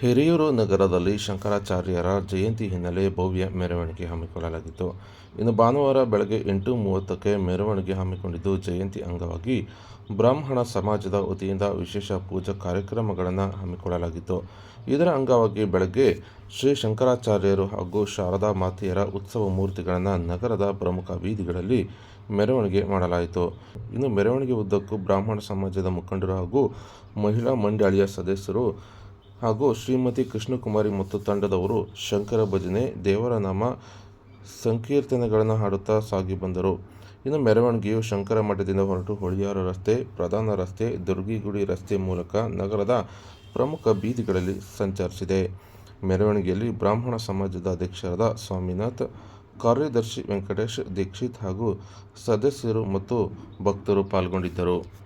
ಹಿರಿಯೂರು ನಗರದಲ್ಲಿ ಶಂಕರಾಚಾರ್ಯರ ಜಯಂತಿ ಹಿನ್ನೆಲೆ ಭವ್ಯ ಮೆರವಣಿಗೆ ಹಮ್ಮಿಕೊಳ್ಳಲಾಗಿತ್ತು. ಇನ್ನು ಭಾನುವಾರ ಬೆಳಗ್ಗೆ ಎಂಟು ಮೂವತ್ತಕ್ಕೆ ಮೆರವಣಿಗೆ ಹಮ್ಮಿಕೊಂಡಿದ್ದು ಜಯಂತಿ ಅಂಗವಾಗಿ ಬ್ರಾಹ್ಮಣ ಸಮಾಜದ ವತಿಯಿಂದ ವಿಶೇಷ ಪೂಜಾ ಕಾರ್ಯಕ್ರಮಗಳನ್ನು ಹಮ್ಮಿಕೊಳ್ಳಲಾಗಿತ್ತು. ಇದರ ಅಂಗವಾಗಿ ಬೆಳಗ್ಗೆ ಶ್ರೀ ಶಂಕರಾಚಾರ್ಯರು ಹಾಗೂ ಶಾರದಾ ಮಾತೆಯರ ಉತ್ಸವ ಮೂರ್ತಿಗಳನ್ನು ನಗರದ ಪ್ರಮುಖ ಬೀದಿಗಳಲ್ಲಿ ಮೆರವಣಿಗೆ ಮಾಡಲಾಯಿತು. ಇನ್ನು ಮೆರವಣಿಗೆ ಉದ್ದಕ್ಕೂ ಬ್ರಾಹ್ಮಣ ಸಮಾಜದ ಮುಖಂಡರು ಹಾಗೂ ಮಹಿಳಾ ಮಂಡಳಿಯ ಸದಸ್ಯರು ಹಾಗೂ ಶ್ರೀಮತಿ ಕೃಷ್ಣಕುಮಾರಿ ಮತ್ತು ತಂಡದವರು ಶಂಕರ ಭಜನೆ, ದೇವರ ನಾಮ, ಸಂಕೀರ್ತನೆಗಳನ್ನು ಹಾಡುತ್ತಾ ಸಾಗಿ ಬಂದರು. ಇನ್ನು ಮೆರವಣಿಗೆಯು ಶಂಕರ ಮಠದಿಂದ ಹೊರಟು ಹೊಳಿಯಾರ ರಸ್ತೆ, ಪ್ರಧಾನ ರಸ್ತೆ, ದುರ್ಗಿಗುಡಿ ರಸ್ತೆ ಮೂಲಕ ನಗರದ ಪ್ರಮುಖ ಬೀದಿಗಳಲ್ಲಿ ಸಂಚರಿಸಿದೆ. ಮೆರವಣಿಗೆಯಲ್ಲಿ ಬ್ರಾಹ್ಮಣ ಸಮಾಜದ ಅಧ್ಯಕ್ಷರಾದ ಸ್ವಾಮಿನಾಥ್, ಕಾರ್ಯದರ್ಶಿ ವೆಂಕಟೇಶ್, ದೀಕ್ಷಿತ್ ಹಾಗೂ ಸದಸ್ಯರು ಮತ್ತು ಭಕ್ತರು ಪಾಲ್ಗೊಂಡಿದ್ದರು.